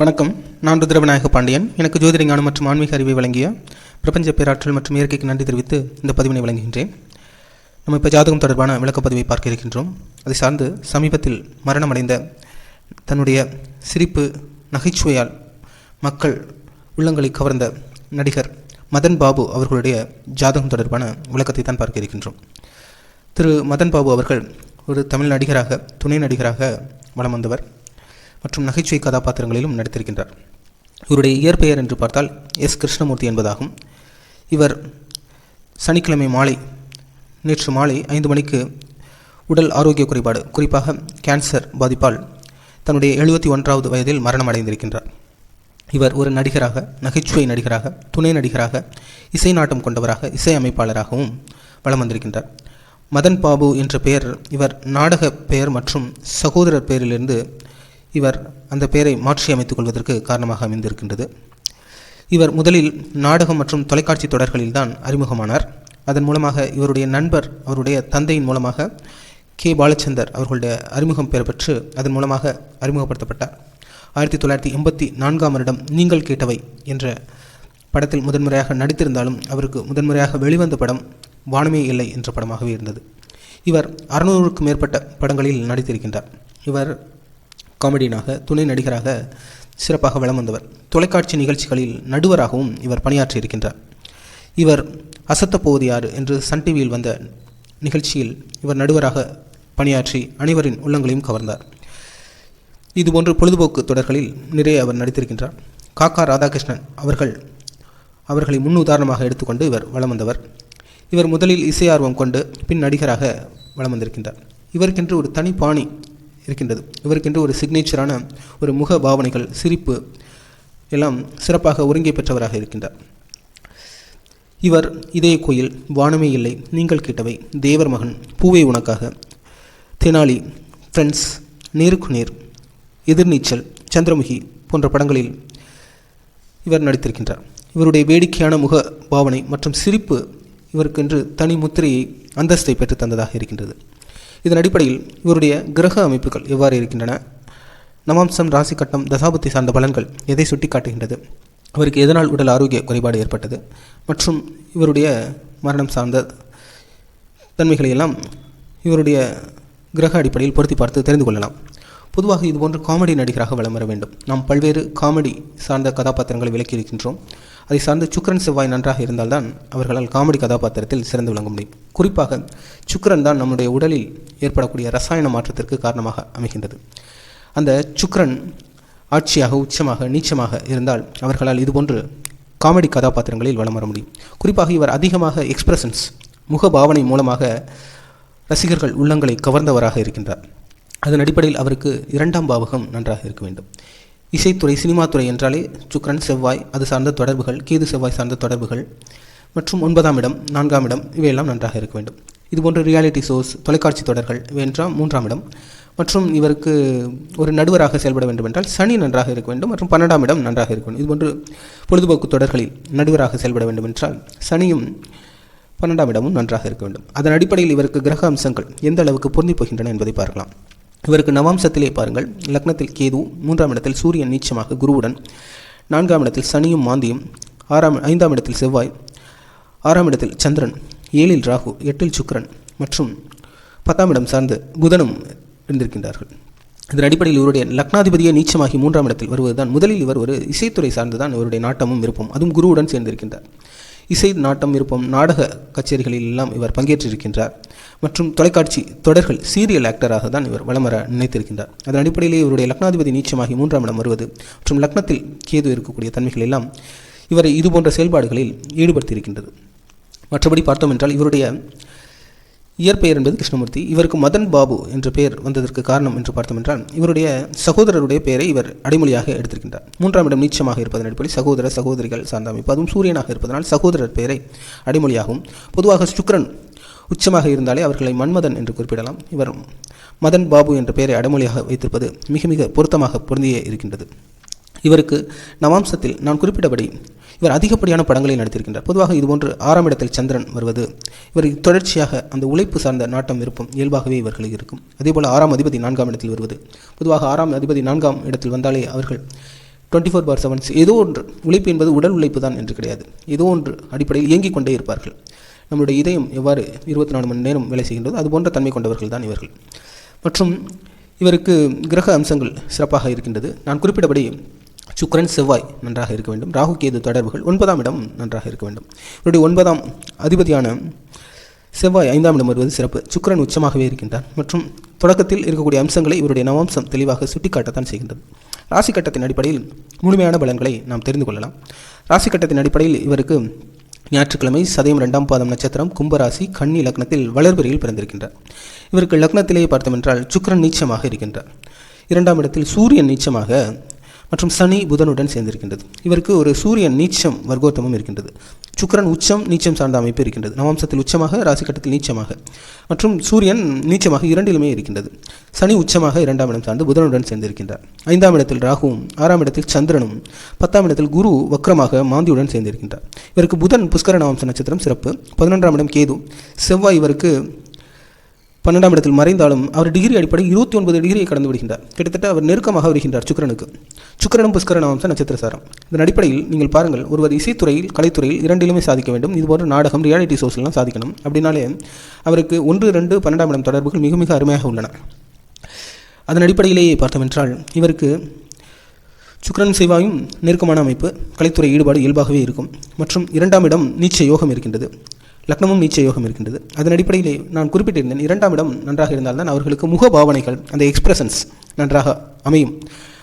வணக்கம். நான் ருத்ரவிநாயக பாண்டியன். எனக்கு ஜோதிடஞானம் மற்றும் ஆன்மீக அறிவை வழங்கிய பிரபஞ்ச பேராற்றல் மற்றும் இயற்கைக்கு நன்றி தெரிவித்து இந்த பதிவினை வழங்குகின்றேன். நம்ம இப்போ ஜாதகம் தொடர்பான விளக்கப்பதிவை பார்க்க இருக்கின்றோம். அதை சார்ந்து சமீபத்தில் மரணமடைந்த தன்னுடைய சிரிப்பு நகைச்சுவையால் மக்கள் உள்ளங்களை கவர்ந்த நடிகர் மதன் பாபு அவர்களுடைய ஜாதகம் தொடர்பான விளக்கத்தை தான் பார்க்க இருக்கின்றோம். திரு. மதன் பாபு அவர்கள் ஒரு தமிழ் நடிகராக துணை நடிகராக வலம் வந்தவர். மற்றும் நகைச்சுவை கதாபாத்திரங்களிலும் நடித்திருக்கின்றார். இவருடைய இயற்பெயர் என்று பார்த்தால் எஸ். கிருஷ்ணமூர்த்தி என்பதாகும். இவர் சனிக்கிழமை மாலை நேற்று மாலை ஐந்து மணிக்கு உடல் ஆரோக்கிய குறைபாடு குறிப்பாக கேன்சர் பாதிப்பால் தன்னுடைய எழுபத்தி ஒன்றாவது வயதில் மரணம் அடைந்திருக்கின்றார் இவர் ஒரு நடிகராக நகைச்சுவை நடிகராக துணை நடிகராக இசை நாட்டம் கொண்டவராக இசை அமைப்பாளராகவும் வலம் வந்திருக்கின்றார். மதன் பாபு என்ற பெயர் இவர் நாடக பெயர் மற்றும் சகோதரர் பெயரிலிருந்து இவர் அந்த பெயரை மாற்றி அமைத்துக் கொள்வதற்கு காரணமாக அமைந்திருக்கின்றது. இவர் முதலில் நாடகம் மற்றும் தொலைக்காட்சி தொடர்களில்தான் அறிமுகமானார். அதன் மூலமாக இவருடைய நண்பர் அவருடைய தந்தையின் மூலமாக கே. பாலச்சந்தர் அவர்களுடைய அறிமுகம் பெறப்பெற்று அதன் மூலமாக அறிமுகப்படுத்தப்பட்டார். ஆயிரத்தி தொள்ளாயிரத்தி எண்பத்தி நான்காம் வருடம் நீங்கள் கேட்டவை என்ற படத்தில் முதன்முறையாக நடித்திருந்தாலும் அவருக்கு முதன்முறையாக வெளிவந்த படம் வானமே இல்லை என்ற படமாகவே இருந்தது. இவர் அறுநூறுக்கும் மேற்பட்ட படங்களில் நடித்திருக்கின்றார். இவர் காமெடியனாக துணை நடிகராக சிறப்பாக வலம் வந்தவர். தொலைக்காட்சி நிகழ்ச்சிகளில் நடுவராகவும் இவர் பணியாற்றியிருக்கின்றார். இவர் அசத்த யார் என்று சன் டிவியில் வந்த நிகழ்ச்சியில் இவர் நடுவராக பணியாற்றி அனைவரின் உள்ளங்களையும் கவர்ந்தார். இதுபோன்று பொழுதுபோக்கு தொடர்களில் நிறைய அவர் நடித்திருக்கின்றார். காக்கா ராதாகிருஷ்ணன் அவர்கள் அவர்களை முன் உதாரணமாக எடுத்துக்கொண்டு இவர் வலம் வந்தவர். இவர் முதலில் இசை ஆர்வம் கொண்டு பின் நடிகராக வலம் வந்திருக்கின்றார். இவருக்கென்று ஒரு தனி பாணி இருக்கின்றது. இவருக்கென்று ஒரு சிக்னேச்சரான ஒரு முக பாவனைகள் சிரிப்பு எல்லாம் சிறப்பாக ஒருங்கே பெற்றவராக இருக்கின்றார். இவர் இதய கோயில் வானமே இல்லை நீங்கள் கேட்டவை. தேவர் மகன் பூவை உனக்காக. தெனாலி ஃப்ரெண்ட்ஸ் நேருக்கு நேர். எதிர்நீச்சல் சந்திரமுகி போன்ற படங்களில் இவர் நடித்திருக்கின்றார். இவருடைய வேடிக்கையான முக பாவனை மற்றும் சிரிப்பு இவருக்கென்று தனி முத்திரையை அந்தஸ்தை பெற்று தந்ததாக இருக்கின்றது. இதன் அடிப்படையில் இவருடைய கிரக அமைப்புகள் எவ்வாறு இருக்கின்றன? நவாம்சம் ராசி கட்டம் தசாபுத்தி சார்ந்த பலன்கள் எதை சுட்டி காட்டுகின்றது அவருக்கு எதனால் உடல் ஆரோக்கிய குறைபாடு ஏற்பட்டது? மற்றும் இவருடைய மரணம் சார்ந்த தன்மைகளை எல்லாம் இவருடைய கிரக அடிப்படையில் பொருத்தி பார்த்து தெரிந்து கொள்ளலாம். பொதுவாக இதுபோன்று காமெடி நடிகராக வலம் வர வேண்டும். நாம் பல்வேறு காமெடி சார்ந்த கதாபாத்திரங்களை விளக்கியிருக்கின்றோம். அதை சார்ந்து சுக்கரன் செவ்வாய் நன்றாக இருந்தால்தான் அவர்களால் காமெடி கதாபாத்திரத்தில் சிறந்து விளங்க முடியும். குறிப்பாக சுக்கரன் தான் நம்முடைய உடலில் ஏற்படக்கூடிய ரசாயன மாற்றத்திற்கு காரணமாக அமைகின்றது. அந்த சுக்கரன் ஆட்சியாக உச்சமாக நீச்சமாக இருந்தால் அவர்களால் இதுபோன்று காமெடி கதாபாத்திரங்களில் வலம் வர முடியும். குறிப்பாக இவர் அதிகமாக எக்ஸ்பிரஷன்ஸ் முக பாவனை மூலமாக ரசிகர்கள் உள்ளங்களை கவர்ந்தவராக இருக்கின்றார். அதன் அடிப்படையில் அவருக்கு இரண்டாம் பாவகம் நன்றாக இருக்க வேண்டும். இசைத்துறை சினிமா துறை என்றாலே சுக்ரன் செவ்வாய் அது சார்ந்த தொடர்புகள் கேது செவ்வாய் சார்ந்த தொடர்புகள். மற்றும் ஒன்பதாம் இடம் நான்காம் இடம் இவையெல்லாம் நன்றாக இருக்க வேண்டும். இதுபோன்ற ரியாலிட்டி ஷோஸ் தொலைக்காட்சி தொடர்கள் இவையென்றால் மூன்றாம் இடம். மற்றும் இவருக்கு ஒரு நடுவராக செயல்பட வேண்டும் என்றால் சனி நன்றாக இருக்க வேண்டும் மற்றும் பன்னெண்டாம் இடம் நன்றாக இருக்க வேண்டும். இதுபோன்று பொழுதுபோக்கு தொடர்களில் நடுவராக செயல்பட வேண்டும் என்றால் சனியும் பன்னெண்டாம் இடமும் நன்றாக இருக்க வேண்டும். அதன் அடிப்படையில் இவருக்கு கிரக அம்சங்கள் எந்த அளவுக்கு பொருந்தி போகின்றன என்பதை பார்க்கலாம். இவருக்கு நவாம்சத்திலே பாருங்கள். லக்னத்தில் கேது மூன்றாம் இடத்தில் சூரியன் நீச்சமாக குருவுடன் நான்காம் இடத்தில் சனியும் மாந்தியும் ஆறாம் ஐந்தாம் இடத்தில் செவ்வாய் ஆறாம் இடத்தில் சந்திரன் ஏழில் ராகு எட்டில் சுக்கரன் மற்றும் பத்தாம் இடம் சார்ந்து புதனும் இருந்திருக்கின்றார்கள். இதன் அடிப்படையில் இவருடைய லக்னாதிபதியே நீச்சமாகி மூன்றாம் இடத்தில் வருவதுதான் முதலில் இவர் ஒரு இசைத்துறை சார்ந்துதான் இவருடைய நாட்டமும் விருப்பம். அதுவும் குருவுடன் சேர்ந்திருக்கின்றார். இசை நாட்டம் விருப்பம் நாடக கச்சேரிகளில் எல்லாம் இவர் பங்கேற்றிருக்கின்றார். மற்றும் தொலைக்காட்சி தொடர்கள் சீரியல் ஆக்டராக தான் இவர் வளம் வர நினைத்திருக்கின்றார். அதன் அடிப்படையிலே இவருடைய லக்னாதிபதி நீச்சமாகி மூன்றாம் இடம் வருவது மற்றும் லக்னத்தில் கேது இருக்கக்கூடிய தன்மைகள் எல்லாம் இவரை இதுபோன்ற செயல்பாடுகளில் ஈடுபடுத்தியிருக்கின்றது. மற்றபடி பார்த்தோம் என்றால் இவருடைய இயற்பெயர் என்பது கிருஷ்ணமூர்த்தி. இவருக்கு மதன் பாபு என்ற பெயர் வந்ததற்கு காரணம் என்று பார்த்தோம் என்றால் இவருடைய சகோதரருடைய பெயரை இவர் அடைமொழியாக எடுத்திருக்கின்றார். மூன்றாம் இடம் நீச்சமாக இருப்பதன் அடிப்படையில் சகோதர சகோதரிகள் சார்ந்த அமைப்பு. அதுவும் சூரியனாக இருப்பதனால் சகோதரர் பெயரை அடைமொழியாகும். பொதுவாக சுக்ரன் உச்சமாக இருந்தாலே அவர்களை மன்மதன் என்று குறிப்பிடலாம். இவர் மதன் பாபு என்ற பெயரை அடைமொழியாக வைத்திருப்பது மிக மிக பொருத்தமாக பொருந்தியே இருக்கின்றது. இவருக்கு நவாம்சத்தில் நான் குறிப்பிட்டபடி இவர் அதிகப்படியான படங்களில் நடித்திருக்கின்றார் பொதுவாக இதுபோன்று ஆறாம் இடத்தில் சந்திரன் வருவது இவர் தொடர்ச்சியாக அந்த உழைப்பு சார்ந்த நாட்டம் விருப்பம் இயல்பாகவே இவர்களுக்கு இருக்கும் அதேபோல் ஆறாம் அதிபதி நான்காம் இடத்தில் வருவது. பொதுவாக ஆறாம் அதிபதி நான்காம் இடத்தில் வந்தாலே அவர்கள் டுவெண்ட்டி ஃபோர் பார் செவன்ஸ் ஏதோ ஒன்று உழைப்பு என்பது உடல் உழைப்பு தான் என்று கிடையாது. ஏதோ ஒன்று அடிப்படையில் இயங்கிக் கொண்டே இருப்பார்கள். நம்முடைய இதயம் எவ்வாறு இருபத்தி நாலு மணி நேரம் வேலை செய்கின்றது அது போன்ற தன்மை கொண்டவர்கள் தான் இவர்கள். மற்றும் இவருக்கு கிரக அம்சங்கள் சிறப்பாக இருக்கின்றது. நான் குறிப்பிட்டபடி சுக்கிரன் செவ்வாய் நன்றாக இருக்க வேண்டும். ராகு கேது தொடர்புகள் ஒன்பதாம் இடம் நன்றாக இருக்க வேண்டும். இவருடைய ஒன்பதாம் அதிபதியான செவ்வாய் ஐந்தாம் இடம் வருவது சிறப்பு. சுக்கிரன் உச்சமாகவே இருக்கின்றார். மற்றும் தொடக்கத்தில் இருக்கக்கூடிய அம்சங்களை இவருடைய நவம்சம் தெளிவாக சுட்டிக்காட்டத்தான் செய்கின்றது. ராசி கட்டத்தின் அடிப்படையில் முழுமையான பலன்களை நாம் தெரிந்து கொள்ளலாம். ராசி கட்டத்தின் அடிப்படையில் இவருக்கு ஞாயிற்றுக்கிழமை சதயம் ரெண்டாம் பாதம் நட்சத்திரம் கும்பராசி கன்னி லக்னத்தில் வளர்பிறையில் பிறந்திருக்கின்றார். இவருக்கு லக்னத்திலேயே பார்த்தோம் என்றால் சுக்கிரன் நீச்சமாக இருக்கின்றார். இரண்டாம் இடத்தில் சூரியன் நீச்சமாக மற்றும் சனி புதனுடன் சேர்ந்திருக்கின்றது. இவருக்கு ஒரு சூரியன் நீச்சம் வர்க்கோத்தமும் இருக்கின்றது. சுக்கிரன் உச்சம் நீச்சம் சார்ந்த அமைப்பு இருக்கின்றது. நவம்சத்தில் உச்சமாக ராசி கட்டத்தில் நீச்சமாக. மற்றும் சூரியன் நீச்சமாக இரண்டிலுமே இருக்கின்றது. சனி உச்சமாக இரண்டாம் இடம் சார்ந்து புதனுடன் சேர்ந்திருக்கின்றார். ஐந்தாம் இடத்தில் ராகுவும் ஆறாம் இடத்தில் சந்திரனும் பத்தாம் இடத்தில் குரு வக்ரமாக மாந்தியுடன் சேர்ந்திருக்கின்றார். இவருக்கு புதன் புஷ்கர நவம்ச நட்சத்திரம் சிறப்பு. பதினொன்றாம் இடம் கேது. செவ்வாய் இவருக்கு பன்னெண்டாம் இடத்தில் மறைந்தாலும் அவர் டிகிரி அடிப்படை இருபத்தி ஒன்பது டிகிரியை கடந்து விடுகின்றார். கிட்டத்தட்ட அவர் நெருக்கமாக வருகின்றார் சுக்கரனுக்கு. சுக்கிரனும் புஷ்கரன் அம்ச நட்சத்திர சாரம் இதன் அடிப்படையில் நீங்கள் பாருங்கள் ஒருவர் இசைத்துறையில் கலைத்துறையில் இரண்டிலுமே சாதிக்க வேண்டும். இதுபோன்ற நாடகம் ரியாலிட்டி ஷோஸ்லாம் சாதிக்கணும். அப்படின்னாலே அவருக்கு ஒன்று ரெண்டு பன்னெண்டாம் இடம் தொடர்புகள் மிக மிக அருமையாக உள்ளன. அதன் அடிப்படையிலேயே பார்த்தோமென்றால் இவருக்கு சுக்கரன் செவ்வாயும் நெருக்கமான அமைப்பு கலைத்துறை ஈடுபாடு இயல்பாகவே இருக்கும். மற்றும் இரண்டாம் இடம் நீச்ச யோகம் இருக்கின்றது. லக்னமும் நீச்ச யோகம் இருக்கின்றது. அதன் அடிப்படையிலே நான் குறிப்பிட்டிருந்தேன் இரண்டாம் இடம் நன்றாக இருந்தால்தான் அவர்களுக்கு முக பாவனைகள் அந்த எக்ஸ்பிரஷன்ஸ் நன்றாக அமையும்.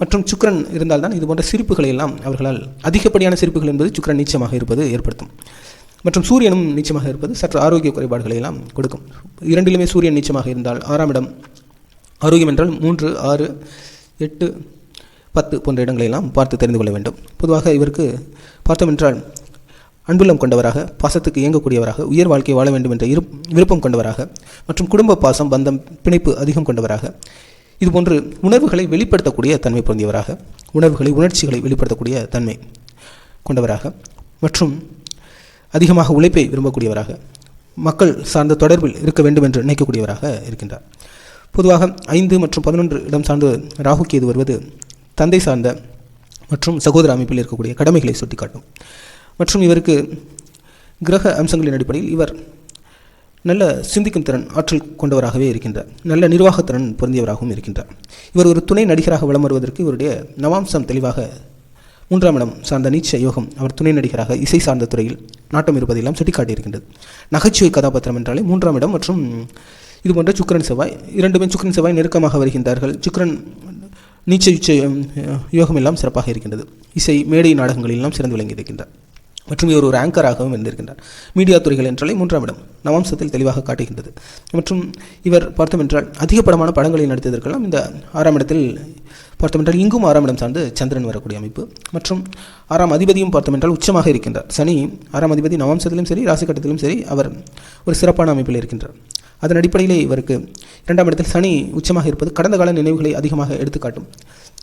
மற்றும் சுக்கிரன் இருந்தால்தான் இது போன்ற சிரிப்புகளை எல்லாம் அவர்களால் அதிகப்படியான சிரிப்புகள் என்பது சுக்ரன் நீச்சமாக இருப்பது ஏற்படுத்தும். மற்றும் சூரியனும் நீச்சமாக இருப்பது சற்று ஆரோக்கிய குறைபாடுகளை எல்லாம் கொடுக்கும். இரண்டிலுமே சூரியன் நீச்சமாக இருந்தால் ஆறாம் இடம் ஆரோக்கியம் என்றால் மூன்று ஆறு எட்டு பத்து போன்ற இடங்களை எல்லாம் பார்த்து தெரிந்து கொள்ள வேண்டும். பொதுவாக இவருக்கு பார்த்தோம் என்றால் அன்புள்ளம் கொண்டவராக பாசத்துக்கு இயங்கக்கூடியவராக உயர் வாழ்க்கை வாழ வேண்டும் என்ற இரு விருப்பம் கொண்டவராக மற்றும் குடும்ப பாசம் பந்தம் பிணைப்பு அதிகம் கொண்டவராக இதுபோன்று உணர்வுகளை வெளிப்படுத்தக்கூடிய தன்மை பொருந்தியவராக உணர்வுகளை உணர்ச்சிகளை வெளிப்படுத்தக்கூடிய தன்மை கொண்டவராக மற்றும் அதிகமாக உழைப்பை விரும்பக்கூடியவராக மக்கள் சார்ந்த தொடர்பில் இருக்க வேண்டும் என்று நினைக்கக்கூடியவராக இருக்கின்றார். பொதுவாக ஐந்து மற்றும் பதினொன்று இடம் சார்ந்து ராகு கேது வருவது தந்தை சார்ந்த மற்றும் சகோதர அமைப்பில் இருக்கக்கூடிய கடமைகளை சுட்டிக்காட்டும். மற்றும் இவருக்கு கிரக அம்சங்களின் அடிப்படையில் இவர் நல்ல சிந்திக்கும் திறன் ஆற்றல் கொண்டவராகவே இருக்கின்றார். நல்ல நிர்வாகத்திறன் பொருந்தியவராகவும் இருக்கின்றார். இவர் ஒரு துணை நடிகராக வலம் வருவதற்கு இவருடைய நவாம்சம் தெளிவாக மூன்றாம் இடம் சார்ந்த நீச்ச யோகம் அவர் துணை நடிகராக இசை சார்ந்த துறையில் நாட்டம் இருப்பதையெல்லாம் சுட்டிக்காட்டியிருக்கின்றது. நகைச்சுவை கதாபாத்திரம் என்றாலே மூன்றாம் இடம் மற்றும் இது போன்ற சுக்கிரன் செவ்வாய் இரண்டுமே சுக்கிரன் செவ்வாய் நெருக்கமாக வருகின்றார்கள். சுக்கரன் நீச்ச யோகம் எல்லாம் சிறப்பாக இருக்கின்றது. இசை மேடை நாடகங்களிலெல்லாம் சிறந்து விளங்கியிருக்கின்றார். மற்றும் இவர் ஒரு ஆங்கராகவும் இருந்திருக்கின்றார். மீடியா துறைகள் என்றாலே மூன்றாம் இடம். நவம்சத்தில் தெளிவாக காட்டுகின்றது. மற்றும் இவர் பார்த்தோமென்றால் அதிகப்படமான படங்களை நடித்ததற்கெல்லாம் இந்த ஆறாம் இடத்தில் பார்த்தோமென்றால் இங்கும் ஆறாம் இடம் சார்ந்து சந்திரன் வரக்கூடிய அமைப்பு. மற்றும் ஆறாம் அதிபதியும் பார்த்தமென்றால் உச்சமாக இருக்கின்றார். சனி ஆறாம் அதிபதி நவாம்சத்திலும் சரி ராசிக்கட்டத்திலும் சரி அவர் ஒரு சிறப்பான அமைப்பில் இருக்கின்றார். அதன் அடிப்படையிலே இவருக்கு இரண்டாம் இடத்தில் சனி உச்சமாக இருப்பது கடந்த கால நினைவுகளை அதிகமாக எடுத்துக்காட்டும்.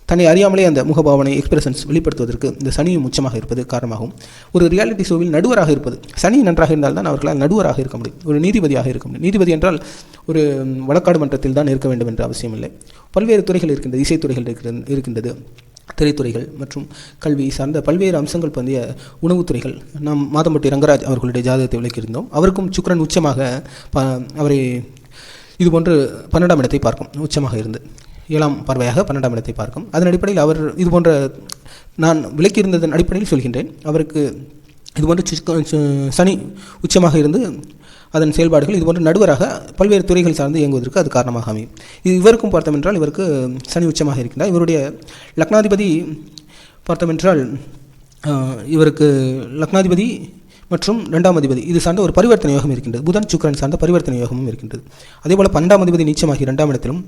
தன்னை அறியாமலே அந்த முகபாவனை எக்ஸ்பிரஷன்ஸ் வெளிப்படுத்துவதற்கு இந்த சனியும் உச்சமாக இருப்பது காரணமாகும். ஒரு ரியாலிட்டி ஷோவில் நடுவராக இருப்பது சனி நன்றாக இருந்தால் தான் அவர்களால் நடுவராக இருக்க முடியும். ஒரு நீதிபதியாக இருக்க முடியும். நீதிபதி என்றால் ஒரு வழக்காடு மன்றத்தில் தான் இருக்க வேண்டும் என்ற அவசியம் இல்லை. பல்வேறு துறைகள் இருக்கின்றது இசைத்துறைகள் இருக்கிறது இருக்கின்றது. திரைத்துறைகள் மற்றும் கல்வி சார்ந்த பல்வேறு அம்சங்கள் பந்திய உணவுத்துறைகள் நாம் மாதம்பட்டி ரங்கராஜ் அவர்களுடைய ஜாதகத்தை விளக்கியிருந்தோம். அவருக்கும் சுக்கிரன் உச்சமாக ப அவரை இதுபோன்று பன்னெண்டாம் இடத்தை பார்க்கும் உச்சமாக இருந்து. ஏழாம் பார்வையாக பன்னெண்டாம் இடத்தை பார்க்கும். அதன் அடிப்படையில் அவர் இதுபோன்ற நான் விளக்கியிருந்ததன் அடிப்படையில் சொல்கின்றேன். அவருக்கு இது போன்ற சனி உச்சமாக இருந்து அதன் செயல்பாடுகள் இதுபோன்ற நடுவராக பல்வேறு துறைகள் சார்ந்து இயங்குவதற்கு அது காரணமாக அமையும். இது இவருக்கும் பார்த்தோம் என்றால் இவருக்கு சனி உச்சமாக இருக்கின்றார். இவருடைய லக்னாதிபதி பார்த்தோம் என்றால் இவருக்கு லக்னாதிபதி மற்றும் ரெண்டாம் அதிபதி இது சார்ந்த ஒரு பரிவர்த்தனை யோகம் இருக்கின்றது. புதன் சுக்கரன் சார்ந்த பரிவர்த்தனை யோகமும் இருக்கின்றது. அதேபோல் பன்னெண்டாம் அதிபதி நீச்சமாகி இரண்டாம் இடத்திலும்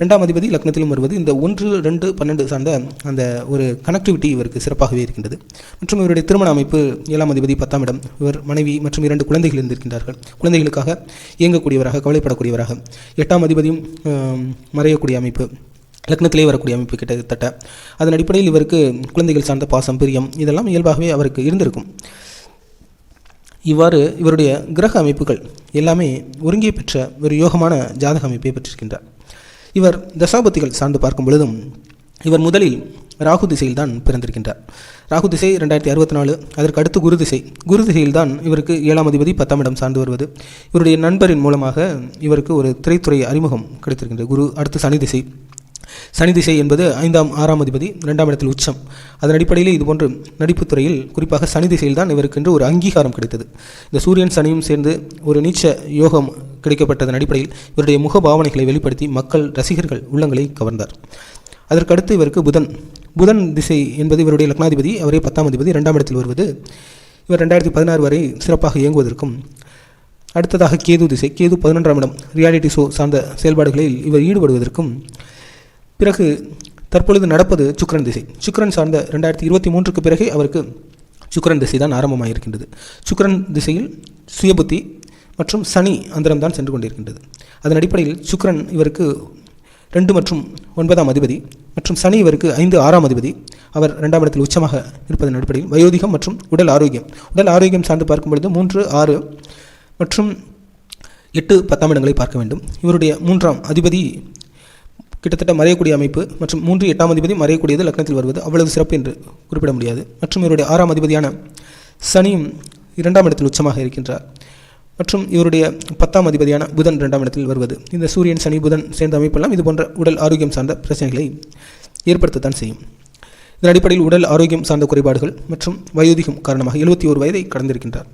ரெண்டாம் அதிபதி லக்னத்திலும் வருவது இந்த ஒன்று ரெண்டு பன்னெண்டு சார்ந்த அந்த ஒரு கனெக்டிவிட்டி இவருக்கு சிறப்பாகவே இருக்கின்றது. மற்றும் இவருடைய திருமண அமைப்பு ஏழாம் அதிபதி பத்தாம் இடம். இவர் மனைவி மற்றும் இரண்டு குழந்தைகள் இருந்திருக்கின்றார்கள். குழந்தைகளுக்காக இயங்கக்கூடியவராக கவலைப்படக்கூடியவராக எட்டாம் அதிபதியும் மறையக்கூடிய அமைப்பு லக்னத்திலே வரக்கூடிய அமைப்பு கிட்டத்தட்ட. அதன் அடிப்படையில் இவருக்கு குழந்தைகள் சார்ந்த பாசம் பிரியம் இதெல்லாம் இயல்பாகவே அவருக்கு இருந்திருக்கும். இவ்வாறு இவருடைய கிரக அமைப்புகள் எல்லாமே ஒருங்கே பெற்ற ஒரு யோகமான ஜாதக அமைப்பை பெற்றிருக்கின்றார். இவர் தசாபத்திகள் சார்ந்து பார்க்கும் பொழுதும் இவர் முதலில் ராகு திசையில் தான் பிறந்திருக்கின்றார். ராகு திசை ரெண்டாயிரத்தி அறுபத்தி நாலு அதற்கு அடுத்து குரு திசை. குரு திசையில் தான் இவருக்கு ஏழாம் அதிபதி பத்தாம் இடம் சார்ந்து வருவது. இவருடைய நண்பரின் மூலமாக இவருக்கு ஒரு திரைத்துறை அறிமுகம் கிடைத்திருக்கின்றது. குரு அடுத்து சனி திசை. சனி திசை என்பது ஐந்தாம் ஆறாம் அதிபதி இரண்டாம் இடத்தில் உச்சம். அதன் அடிப்படையில் இதுபோன்று நடிப்புத் துறையில் குறிப்பாக சனி திசையில் தான் இவருக்கு என்று ஒரு அங்கீகாரம் கிடைத்தது. இந்த சூரியன் சனியும் சேர்ந்து ஒரு நீச்ச யோகம் கிடைக்கப்பட்டதன் அடிப்படையில் இவருடைய முக பாவனைகளை வெளிப்படுத்தி மக்கள் ரசிகர்கள் உள்ளங்களை கவர்ந்தார். அதற்கடுத்து இவருக்கு புதன். புதன் திசை என்பது இவருடைய லக்னாதிபதி அவரே பத்தாம் அதிபதி இரண்டாம் இடத்தில் வருவது. இவர் ரெண்டாயிரத்தி பதினாறு வரை சிறப்பாக இயங்குவதற்கும் அடுத்ததாக கேது திசை கேது பதினொன்றாம் இடம் ரியாலிட்டி ஷோ சார்ந்த செயல்பாடுகளில் இவர் ஈடுபடுவதற்கும் பிறகு தற்பொழுது நடப்பது சுக்கரன் திசை. சுக்கிரன் சார்ந்த ரெண்டாயிரத்தி இருபத்தி மூன்றுக்கு பிறகே அவருக்கு சுக்ரன் திசை தான் ஆரம்பமாக இருக்கின்றது சுக்ரன் திசையில் சுயபுத்தி மற்றும் சனி அந்தரம் தான் சென்று கொண்டிருக்கின்றது. அதன் அடிப்படையில் சுக்ரன் இவருக்கு ரெண்டு மற்றும் ஒன்பதாம் அதிபதி மற்றும் சனி இவருக்கு ஐந்து ஆறாம் அதிபதி. அவர் இரண்டாம் இடத்தில் உச்சமாக இருப்பதன் அடிப்படையில் வயோதிகம் மற்றும் உடல் ஆரோக்கியம். உடல் ஆரோக்கியம் சார்ந்து பார்க்கும் பொழுது மூன்று ஆறு மற்றும் எட்டு பத்தாம் இடங்களை பார்க்க வேண்டும். இவருடைய மூன்றாம் அதிபதி கிட்டத்தட்ட மறையக்கூடிய அமைப்பு மற்றும் மூன்று எட்டாம் அதிபதி மறையக்கூடியது லக்னத்தில் வருவது அவ்வளவு சிறப்பு என்று குறிப்பிட முடியாது. மற்றும் இவருடைய ஆறாம் அதிபதியான சனியும் இரண்டாம் இடத்தில் உச்சமாக இருக்கின்றார். மற்றும் இவருடைய பத்தாம் அதிபதியான புதன் இரண்டாம் இடத்தில் வருவது. இந்த சூரியன் சனி புதன் சேர்ந்த அமைப்பெல்லாம் இது போன்ற உடல் ஆரோக்கியம் சார்ந்த பிரச்சனைகளை ஏற்படுத்தத்தான் செய்யும். இதன் அடிப்படையில் உடல் ஆரோக்கியம் சார்ந்த குறைபாடுகள் மற்றும் வயோதிகம் காரணமாக எழுபத்தி ஒரு வயதை கடந்திருக்கின்றார்.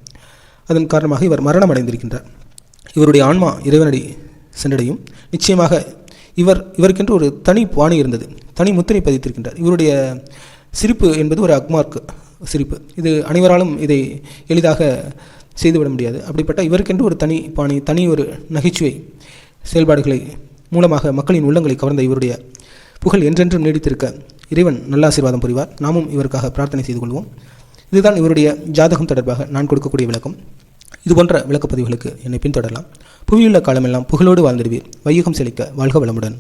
அதன் காரணமாக இவர் மரணம் அடைந்திருக்கின்றார் இவருடைய ஆன்மா இறைவனடி சென்றடையும். நிச்சயமாக இவர் இவருக்கென்று ஒரு தனி பாணி இருந்தது. தனி முத்திரை பதித்திருக்கின்றார். இவருடைய சிரிப்பு என்பது ஒரு அக்மார்க் சிரிப்பு. இது அனைவராலும் இதை எளிதாக செய்துவிட முடியாது. அப்படிப்பட்ட இவருக்கென்று ஒரு தனி பாணி தனி ஒரு நகைச்சுவை செயல்பாடுகளை மூலமாக மக்களின் உள்ளங்களை கவர்ந்த இவருடைய புகழ் என்றென்றும் நீடித்திருக்க இறைவன் நல்ல ஆசீர்வாதம் புரிவார். நாமும் இவருக்காக பிரார்த்தனை செய்து கொள்வோம். இதுதான் இவருடைய ஜாதகம் தொடர்பாக நான் கொடுக்கக்கூடிய விளக்கம். இதுபோன்ற விளக்கப்பதிவுகளுக்கு என்னை பின்தொடரலாம். புவியுள்ள காலமெல்லாம் புகழோடு வாழ்ந்திடுவீர். வையகம் செழிக்க வாழ்க வளமுடன்.